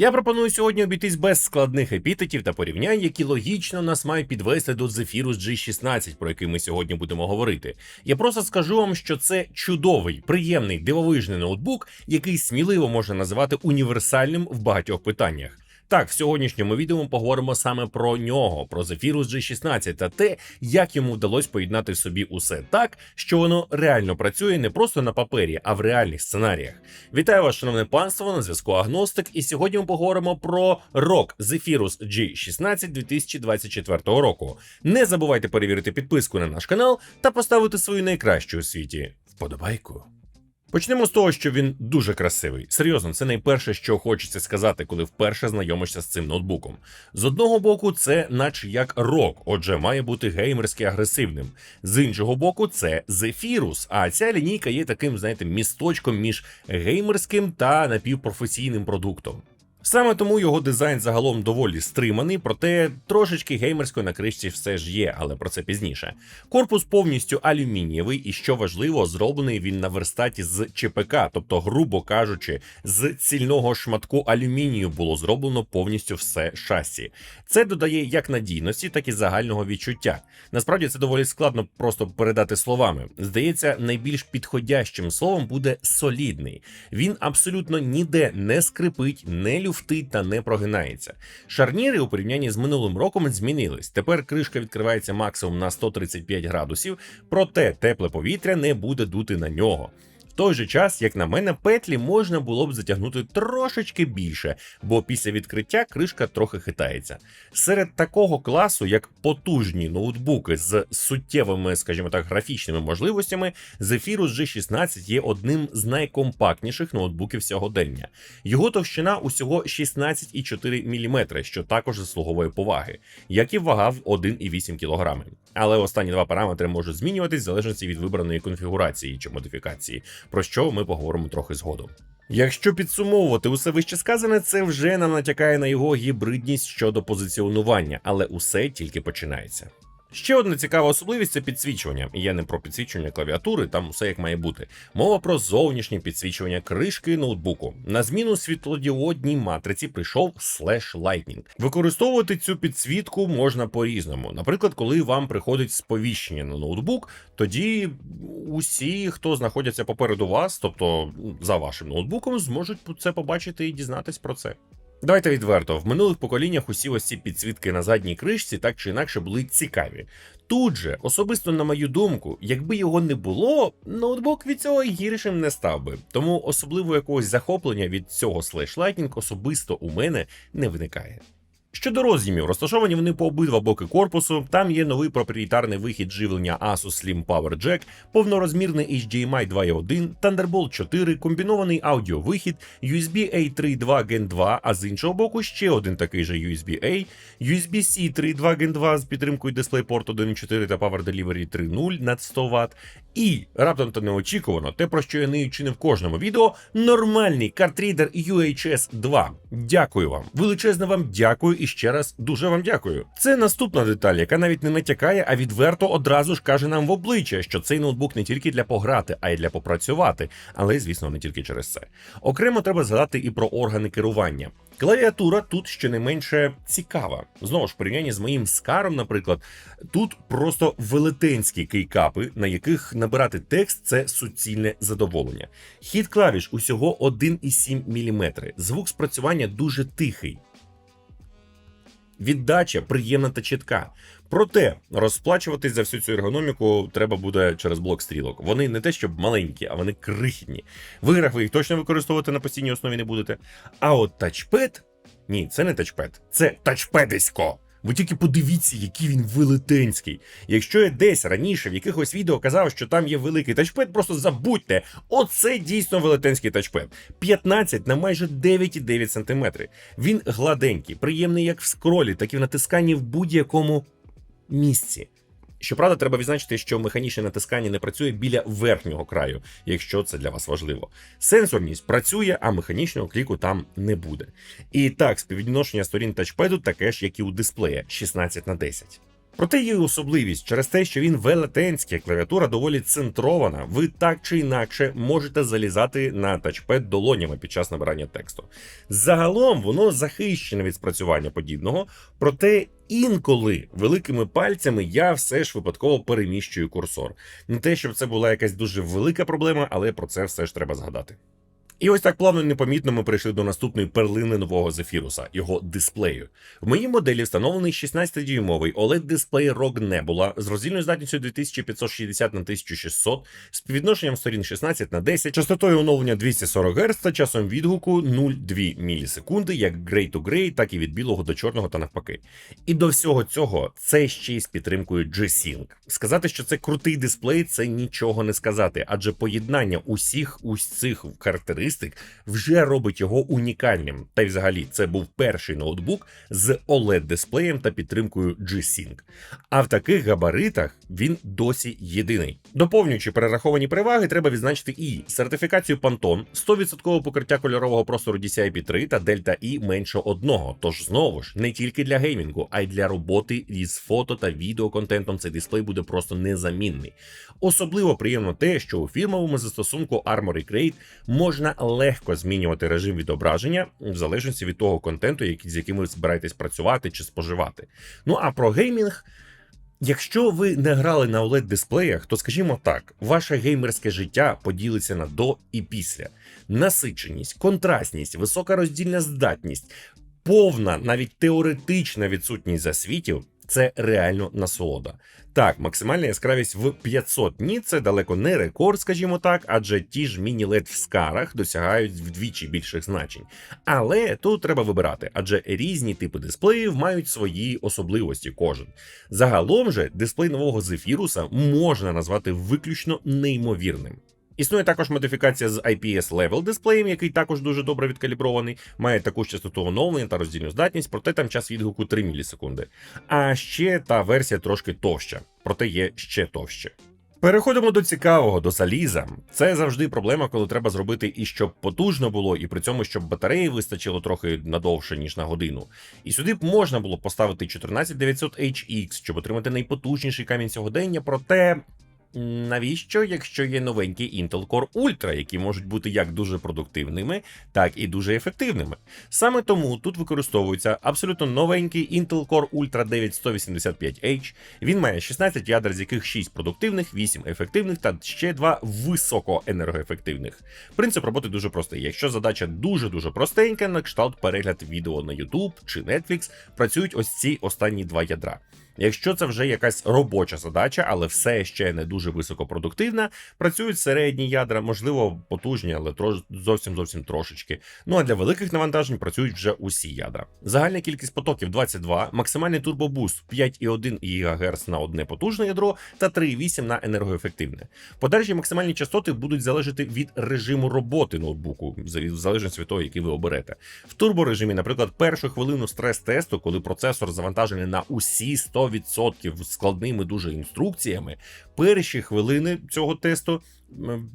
Я пропоную сьогодні обійтись без складних епітетів та порівнянь, які логічно нас мають підвести до Zephyrus G16, про який ми сьогодні будемо говорити. Я просто скажу вам, що це чудовий, приємний, дивовижний ноутбук, який сміливо можна називати універсальним в багатьох питаннях. Так, в сьогоднішньому відео ми поговоримо саме про нього, про Zephyrus G16 та те, як йому вдалося поєднати собі усе так, що воно реально працює не просто на папері, а в реальних сценаріях. Вітаю вас, шановне панство, на зв'язку Агностик, і сьогодні ми поговоримо про рок Zephyrus G16 2024 року. Не забувайте перевірити підписку на наш канал та поставити свою найкращу у світі вподобайку. Почнемо з того, що він дуже красивий. Серйозно, це найперше, що хочеться сказати, коли вперше знайомишся з цим ноутбуком. З одного боку, це наче як рок, отже, має бути геймерськи агресивним. З іншого боку, це Zephyrus, а ця лінійка є таким, знаєте, місточком між геймерським та напівпрофесійним продуктом. Саме тому його дизайн загалом доволі стриманий, проте трошечки геймерської на кришці все ж є, але про це пізніше. Корпус повністю алюмінієвий, і що важливо, зроблений він на верстаті з ЧПК, тобто, грубо кажучи, з цільного шматку алюмінію було зроблено повністю все шасі. Це додає як надійності, так і загального відчуття. Насправді це доволі складно просто передати словами. Здається, найбільш підходящим словом буде солідний. Він абсолютно ніде не скрипить, не люфтить та не прогинається. Шарніри у порівнянні з минулим роком змінились. Тепер кришка відкривається максимум на 135 градусів, проте тепле повітря не буде дути на нього. Той же час, як на мене, петлі можна було б затягнути трошечки більше, бо після відкриття кришка трохи хитається. Серед такого класу, як потужні ноутбуки з суттєвими, скажімо так, графічними можливостями, Zephyrus G16 є одним з найкомпактніших ноутбуків сьогодення. Його товщина усього 16,4 мм, що також заслуговує поваги, як і вага в 1,8 кг. Але останні два параметри можуть змінюватись в залежності від вибраної конфігурації чи модифікації, про що ми поговоримо трохи згодом. Якщо підсумовувати усе вище сказане, це вже нам натякає на його гібридність щодо позиціонування, але усе тільки починається. Ще одна цікава особливість це підсвічування. Я не про підсвічування клавіатури, там усе як має бути. Мова про зовнішнє підсвічування кришки ноутбуку. На зміну світлодіодній матриці прийшов Slash Lightning. Використовувати цю підсвітку можна по-різному. Наприклад, коли вам приходить сповіщення на ноутбук, тоді усі, хто знаходяться попереду вас, тобто за вашим ноутбуком, зможуть це побачити і дізнатись про це. Давайте відверто, в минулих поколіннях усі ось ці підсвітки на задній кришці так чи інакше були цікаві. Тут же, особисто на мою думку, якби його не було, ноутбук від цього гіршим не став би. Тому особливо якогось захоплення від цього Slash особисто у мене не виникає. Щодо роз'ємів, розташовані вони по обидва боки корпусу. Там є новий проприєтарний вихід живлення Asus Slim Power Jack, повнорозмірний HDMI 2.1, Thunderbolt 4, комбінований аудіовихід, USB A 3.2 Gen 2, а з іншого боку ще один такий же USB A, USB-C 3.2 Gen 2 з підтримкою DisplayPort 1.4 та Power Delivery 3.0 на 100 Вт. І раптом та неочікувано, те, про що я не в кожному відео, нормальний картрідер UHS 2. Дякую вам. Величезне вам дякую і ще раз дуже вам дякую. Це наступна деталь, яка навіть не натякає, а відверто одразу ж каже нам в обличчя, що цей ноутбук не тільки для пограти, а й для попрацювати, але звісно не тільки через це. Окремо треба згадати і про органи керування. Клавіатура тут ще не менше цікава. Знову ж в порівнянні з моїм скаром, наприклад, тут просто велетенські кейкапи, на яких набирати текст це суцільне задоволення. Хід клавіш усього 1,7 мм. Звук спрацювання дуже тихий. Віддача приємна та чітка. Проте розплачуватись за всю цю ергономіку треба буде через блок стрілок. Вони не те, щоб маленькі, а вони крихітні. В іграх ви їх точно використовувати на постійній основі не будете. А от тачпед ні, це не тачпед, це тачпедисько. Ви тільки подивіться, який він велетенський. Якщо я десь раніше в якихось відео казав, що там є великий тачпед, просто забудьте. Оце дійсно велетенський тачпед. 15 на майже 9,9 см. Він гладенький, приємний як в скролі, так і в натисканні в будь-якому місці. Щоправда, треба відзначити, що механічне натискання не працює біля верхнього краю, якщо це для вас важливо. Сенсорність працює, а механічного кліку там не буде. І так, співвідношення сторін тачпеду таке ж, як і у дисплея 16 на 10. Проте є особливість через те, що він велетенський, клавіатура доволі центрована. Ви так чи інакше можете залізати на тачпед долонями під час набирання тексту. Загалом воно захищене від спрацювання подібного, проте інколи великими пальцями я все ж випадково переміщую курсор. Не те, щоб це була якась дуже велика проблема, але про це все ж треба згадати. І ось так плавно і непомітно ми прийшли до наступної перлини нового Зефіруса, його дисплею. В моїй моделі встановлений 16-дюймовий oled дисплей ROG Nebula з роздільною здатністю 2560 на 1600, співвідношенням сторін 16 на 10, частотою оновлення 240 Гц та часом відгуку 0,2 мілісекунди, як Gray to Gray, так і від білого до чорного та навпаки. І до всього цього це ще й з підтримкою G-Sync. Сказати, що це крутий дисплей, це нічого не сказати, адже поєднання усіх ось цих характеристик вже робить його унікальним. Та й взагалі це був перший ноутбук з oled дисплеєм та підтримкою G-Sync. А в таких габаритах він досі єдиний. Доповнюючи перераховані переваги, треба відзначити і сертифікацію Pantone, 100% покриття кольорового простору DCI P3 та Delta E менше одного. Тож знову ж не тільки для геймінгу, а й для роботи із фото та відеоконтентом цей дисплей буде просто незамінний. Особливо приємно те, що у фірмовому застосунку Armory Crate можна легко змінювати режим відображення в залежності від того контенту, з яким ви збираєтесь працювати чи споживати. Ну а про геймінг. Якщо ви не грали на oled дисплеях, то скажімо так, ваше геймерське життя поділиться на до і після. Насиченість, контрастність, висока роздільна здатність, повна, навіть теоретична відсутність засвітів це реально насолода. Так, максимальна яскравість в 500 ні, це далеко не рекорд, скажімо так, адже ті ж міні-лед в скарах досягають вдвічі більших значень. Але тут треба вибирати, адже різні типи дисплеїв мають свої особливості кожен. Загалом же дисплей нового Зефіруса можна назвати виключно неймовірним. Існує також модифікація з IPS Level дисплеєм, який також дуже добре відкалібрований, має таку частоту оновлення та роздільну здатність, проте там час відгуку 3 мілісекунди. А ще та версія трошки товща, проте є ще товще. Переходимо до цікавого, до заліза. Це завжди проблема, коли треба зробити і щоб потужно було, і при цьому щоб батареї вистачило трохи надовше, ніж на годину. І сюди б можна було поставити 14900HX, щоб отримати найпотужніший камінь сьогодення, проте. Навіщо, якщо є новенькі Intel Core Ultra, які можуть бути як дуже продуктивними, так і дуже ефективними. Саме тому тут використовується абсолютно новенький Intel Core Ultra 9185H. Він має 16 ядер, з яких 6 продуктивних, 8 ефективних та ще 2 високоенергоефективних. Принцип роботи дуже простий. Якщо задача дуже-дуже простенька, на кшталт перегляд відео на YouTube чи Netflix, працюють ось ці останні два ядра. Якщо це вже якась робоча задача, але все ще не дуже високопродуктивна, працюють середні ядра, можливо, потужні, але зовсім зовсім трошечки. Ну а для великих навантажень працюють вже усі ядра. Загальна кількість потоків 22, максимальний турбобуст 5,1 ГГц на одне потужне ядро та 3,8 на енергоефективне. Подальші максимальні частоти будуть залежати від режиму роботи ноутбуку, в залежності від того, який ви оберете. В турборежимі, наприклад, першу хвилину стрес-тесту, коли процесор завантажений на усі 100% складними дуже інструкціями, перші хвилини цього тесту.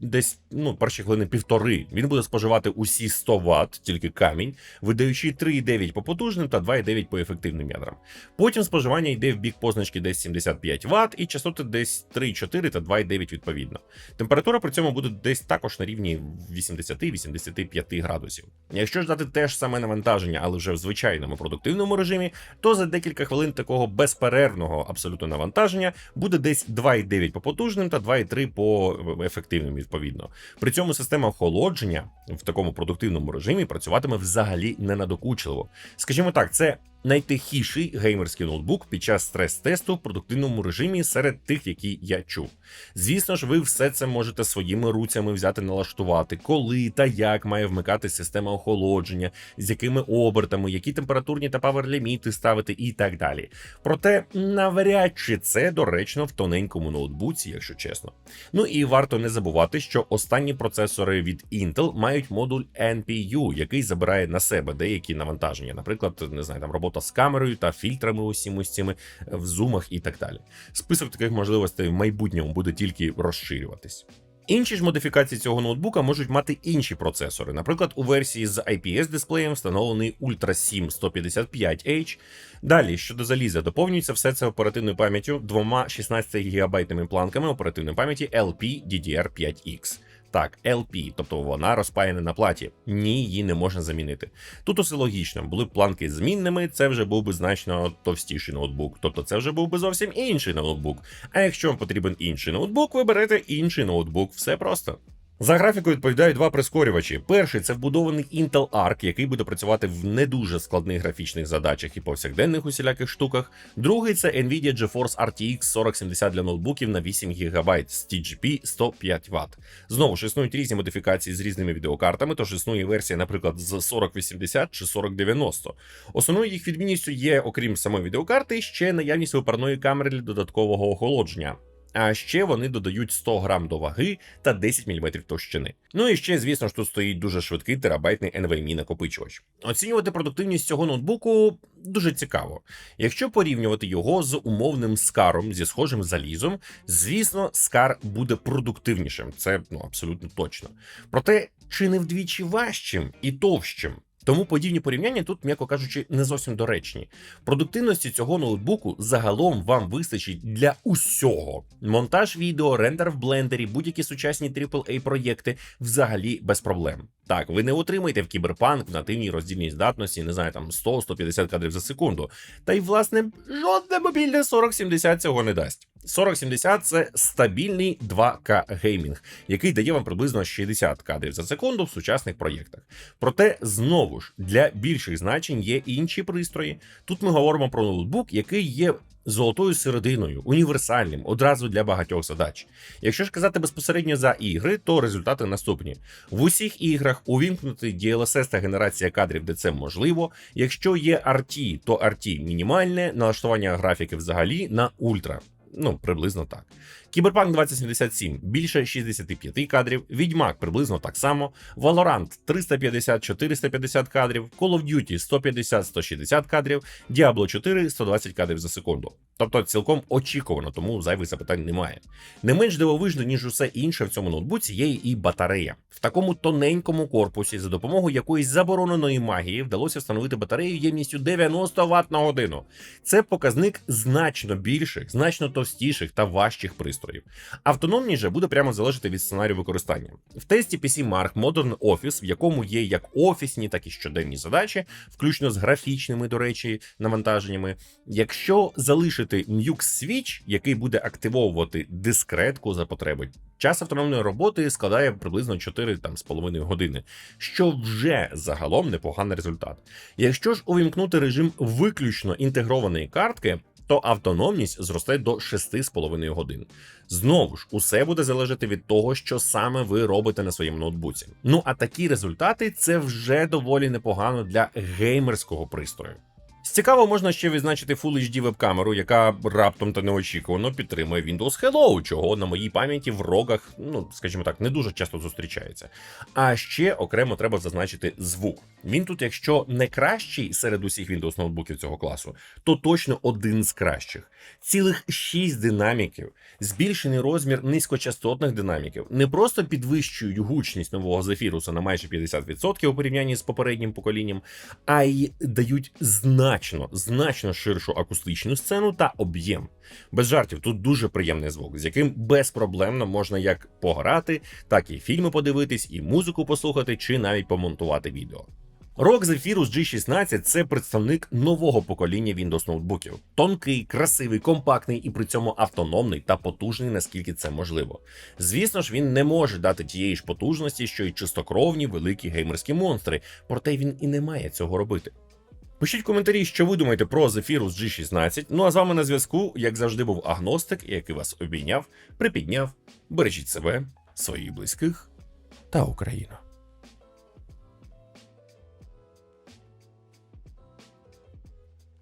Десь ну, перші хвилини півтори. Він буде споживати усі 100 Вт, тільки камінь, видаючи 3,9 по потужним та 2,9 по ефективним ядрам. Потім споживання йде в бік позначки десь 75 Вт і частоти десь 3,4 та 2,9 відповідно. Температура при цьому буде десь також на рівні 80-85 градусів. Якщо ж дати те ж саме навантаження, але вже в звичайному продуктивному режимі, то за декілька хвилин такого безперервного абсолютно навантаження буде десь 2,9 по потужним та 2,3 по ефективним ефективним відповідно. При цьому система охолодження в такому продуктивному режимі працюватиме взагалі ненадокучливо. Скажімо так, це найтихіший геймерський ноутбук під час стрес-тесту в продуктивному режимі серед тих, які я чув. Звісно ж, ви все це можете своїми руцями взяти, налаштувати, коли та як має вмикати система охолодження, з якими обертами, які температурні та павер-ліміти ставити і так далі. Проте навряд чи це доречно в тоненькому ноутбуці, якщо чесно. Ну і варто не забувати, що останні процесори від Intel мають модуль NPU, який забирає на себе деякі навантаження, наприклад, не знаю, там робота з камерою та фільтрами усім ось цими в зумах і так далі. Список таких можливостей в майбутньому буде тільки розширюватись. Інші ж модифікації цього ноутбука можуть мати інші процесори. Наприклад, у версії з IPS дисплеєм встановлений Ultra 7 155H. Далі, щодо заліза, доповнюється все це оперативною пам'яттю двома 16 гігабайтними планками оперативної пам'яті LPDDR5X. Так, LP, тобто вона розпаяна на платі. Ні, її не можна замінити. Тут усе логічно, були б планки змінними, це вже був би значно товстіший ноутбук. Тобто це вже був би зовсім інший ноутбук. А якщо вам потрібен інший ноутбук, ви берете інший ноутбук. Все просто. За графікою відповідають два прискорювачі. Перший це вбудований Intel Arc, який буде працювати в не дуже складних графічних задачах і повсякденних усіляких штуках. Другий це Nvidia GeForce RTX 4070 для ноутбуків на 8 ГБ з TGP 105 Вт. Знову ж існують різні модифікації з різними відеокартами, тож існує версія, наприклад, з 4080 чи 4090. Основною їх відмінністю є, окрім самої відеокарти, ще наявність випарної камери для додаткового охолодження. А ще вони додають 100 грам до ваги та 10 мм товщини. Ну і ще, звісно ж, тут стоїть дуже швидкий терабайтний NVMe накопичувач. Оцінювати продуктивність цього ноутбуку дуже цікаво. Якщо порівнювати його з умовним скаром зі схожим залізом, звісно, скар буде продуктивнішим, це ну абсолютно точно. Проте чи не вдвічі важчим і товщим? Тому подібні порівняння тут, м'яко кажучи, не зовсім доречні. Продуктивності цього ноутбуку загалом вам вистачить для усього. Монтаж відео, рендер в блендері, будь-які сучасні AAA проєкти взагалі без проблем. Так, ви не отримаєте в кіберпанк в нативній роздільній здатності, не знаю, там 100-150 кадрів за секунду. Та й, власне, жодне мобільне 4070 цього не дасть. 4070 це стабільний 2К геймінг, який дає вам приблизно 60 кадрів за секунду в сучасних проєктах. Проте знову ж для більших значень є інші пристрої. Тут ми говоримо про ноутбук, який є. Золотою серединою, універсальним, одразу для багатьох задач. Якщо ж казати безпосередньо за ігри, то результати наступні: в усіх іграх увімкнути DLSS та генерація кадрів, де це можливо. Якщо є RT, то RT мінімальне, налаштування графіки взагалі на ультра. Ну, приблизно так. Кіберпанк 2077 більше 65 кадрів, Відьмак приблизно так само, Valorant 350-450 кадрів, Call of Duty 150-160 кадрів, Diablo 4 120 кадрів за секунду. Тобто цілком очікувано, тому зайвих запитань немає. Не менш дивовижно, ніж усе інше в цьому ноутбуці, є і батарея. В такому тоненькому корпусі, за допомогою якоїсь забороненої магії, вдалося встановити батарею ємністю 90 Вт на годину. Це показник значно більших, значно товстіших та важчих пристроїв. Автономність же буде прямо залежати від сценарію використання. В тесті PC Mark Modern Office, в якому є як офісні, так і щоденні задачі, включно з графічними, до речі, навантаженнями. Якщо залишити Mux Switch, який буде активовувати дискретку за потреби, час автономної роботи складає приблизно 4,5 години, що вже загалом непоганий результат. Якщо ж увімкнути режим виключно інтегрованої картки, то автономність зросте до 6,5 годин. Знову ж, усе буде залежати від того, що саме ви робите на своєму ноутбуці. Ну а такі результати це вже доволі непогано для геймерського пристрою. Цікаво можна ще відзначити Full HD веб-камеру, яка раптом та неочікувано підтримує Windows Hello, чого на моїй пам'яті в рогах, ну скажімо так, не дуже часто зустрічається. А ще окремо треба зазначити звук. Він тут, якщо не кращий серед усіх Windows ноутбуків цього класу, то точно один з кращих. Цілих 6 динаміків, збільшений розмір низькочастотних динаміків, не просто підвищують гучність нового зефіруса на майже 50% у порівнянні з попереднім поколінням, а й дають значно, значно ширшу акустичну сцену та об'єм. Без жартів, тут дуже приємний звук, з яким безпроблемно можна як пограти, так і фільми подивитись, і музику послухати, чи навіть помонтувати відео. ROG Zephyrus G16 це представник нового покоління Windows ноутбуків. Тонкий, красивий, компактний і при цьому автономний та потужний, наскільки це можливо. Звісно ж, він не може дати тієї ж потужності, що й чистокровні великі геймерські монстри, проте він і не має цього робити. Пишіть коментарі, що ви думаєте про Zephyrus G16. Ну а з вами на зв'язку, як завжди, був агностик, який вас обійняв, припідняв. Бережіть себе, своїх близьких та Україну.